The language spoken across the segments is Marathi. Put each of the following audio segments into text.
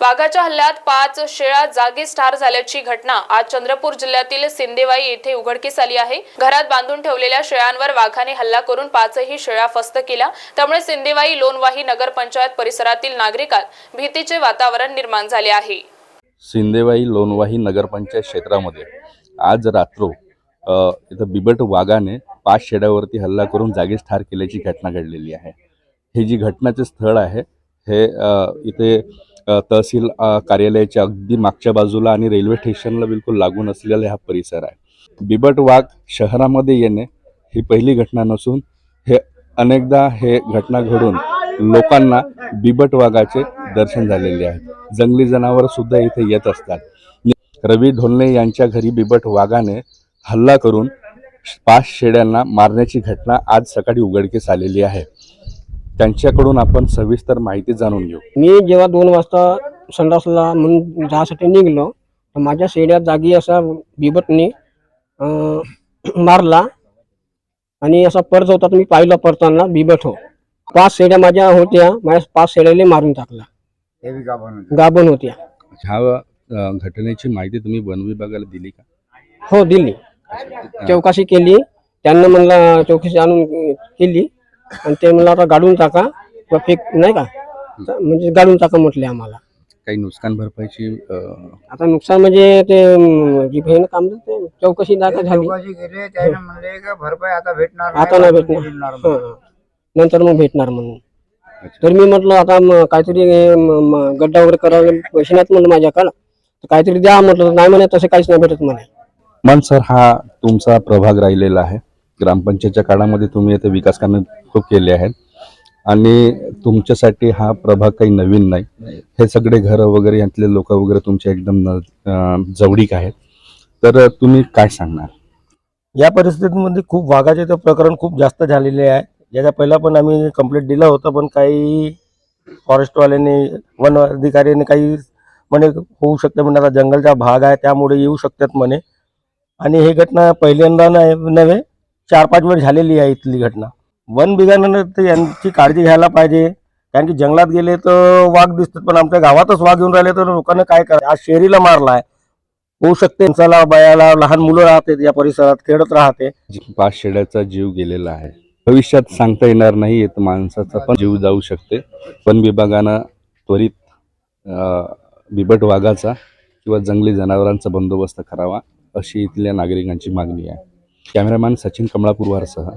वाघाच्या हल्ल्यात पाच शेळ्या जागीच ठार झाल्याची घटना आज चंद्रपूर जिल्ह्यातील सिंदेवाई येथे उघडकीस आली आहे. घरात बांधून ठेवलेल्या शेळ्यांवर वाघाने हल्ला करून पाचही शेळ्या फस्त केल्या. त्यामुळे सिंदेवाई लोणवाही नगरपंचायत परिसरातील नागरिकात भीतीचे वातावरण निर्माण झाले आहे. सिंदेवाई लोणवाही नगरपंचायत क्षेत्रामध्ये आज रात्रो इथं बिबट वाघाने पाच शेड्यावरती हल्ला करून जागीच ठार केल्याची घटना घडलेली आहे. हे जी घटनाचे स्थळ आहे हे इथे तहसील कार्यालयाच्या अगदी मागच्या बाजूला आणि रेल्वे स्टेशनला बिलकुल लागून असलेला हा परिसर आहे. बिबट वाघ शहरामध्ये येणे ही पहिली घटना नसून हे अनेकदा हे घटना घडून लोकांना बिबट वाघाचे दर्शन झालेले आहे. जंगली जनावर सुद्धा इथे येत असतात. रवी ढोलणे यांच्या घरी बिबट वाघाने हल्ला करून पाच शेळ्यांना मारण्याची घटना आज सकाळी उघडकीस आलेली आहे. त्यांच्याकडून आपण सविस्तर माहिती जाणून घेऊ. मी जेव्हा दोन वाजता संडासला म्हणून जासाठी निघलो तर माझ्या शेड्या जागी असा बिबटने मारला आणि असा परत होता तर मी पाहिलं परताना बिबट हो. पाच शेड्या माझ्या होत्या माझ्या पाच शेड्याले मारून टाकला. गाभण होते. गाभण होत्या. ह्या घटनेची माहिती तुम्ही वन विभागाला दिली का? हो दिली. चौकशी केली. त्यांना म्हणलं चौकशी आणून केली. आणि ते म्हणलं आता गाडून टाका किंवा फेक नाही का? म्हणजे गाडून टाका म्हटले आम्हाला. काही नुकसान भरपाईची अ, आता नुकसान म्हणजे ते अं, जी बहीण काम ते चौकशी दाखल झाली. चौकशी केली त्याने म्हणले का भरपाई आता भेटणार आता नाही भेटणार. मिळणार हं. नंतर मग भेटणार म्हणून. तर मी म्हटलं आता म- काहीतरी म- म- गड्डा वगैरे करायला पैसे नाहीत म्हणलं माझ्याकडं. तर काहीतरी द्या म्हटलं. नाही म्हणे तसं काहीच नाही भेटत म्हणे. मन सर हा तुमचा प्रभाग राहिलेला आहे. ग्रामपंचायतच्या काळामध्ये तुम्ही येथे विकास कामे खूप केले आहेत. आणि तुमच्यासाठी हा प्रभाग काही नवीन नाही. हे सगळे घरं वगैरे यातले लोक वगैरे तुमचे एकदम जवळीक आहेत. तर तुम्ही काय सांगणार? या परिस्थितीमध्ये खूप वाघाचे ते प्रकरण खूप जास्त झालेले आहे. याच्या पहिला पण आम्ही कंप्लेंट दिलं होतं पण काही फॉरेस्टवाल्यांनी वन अधिकाऱ्याने काही म्हणे होऊ शकते म्हणे आता जंगलचा भाग आहे त्यामुळे येऊ शकतात म्हणे. आणि हे घटना पहिल्यांदा नव्हे चार पाच वेळ झालेली आहे इथली घटना. वन विभागानं तर यांची काळजी घ्यायला पाहिजे. कारण की जंगलात गेले तर वाघ दिसतात पण आमच्या गावातच वाघ येऊन राहिले तर लोकांना काय करा आज शेरीला मारलाय. होऊ शकते चला बायाला लहान मुलं राहते या परिसरात खेळत राहते. पाच शेड्याचा जीव गेलेला आहे. भविष्यात सांगता येणार नाही येत माणसाचा पण जीव जाऊ शकते. वन विभागानं त्वरित बिबट वाघाचा किंवा जंगली जनावरांचा बंदोबस्त करावा अशी इथल्या नागरिकांची मागणी आहे. Cameraman Sachin कमळापूरवारसह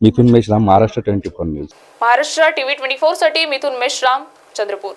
Mithun Meshram Maharashtra twenty four news. Maharashtra TV twenty फोरसाठी Mithun Meshram Chandrapur.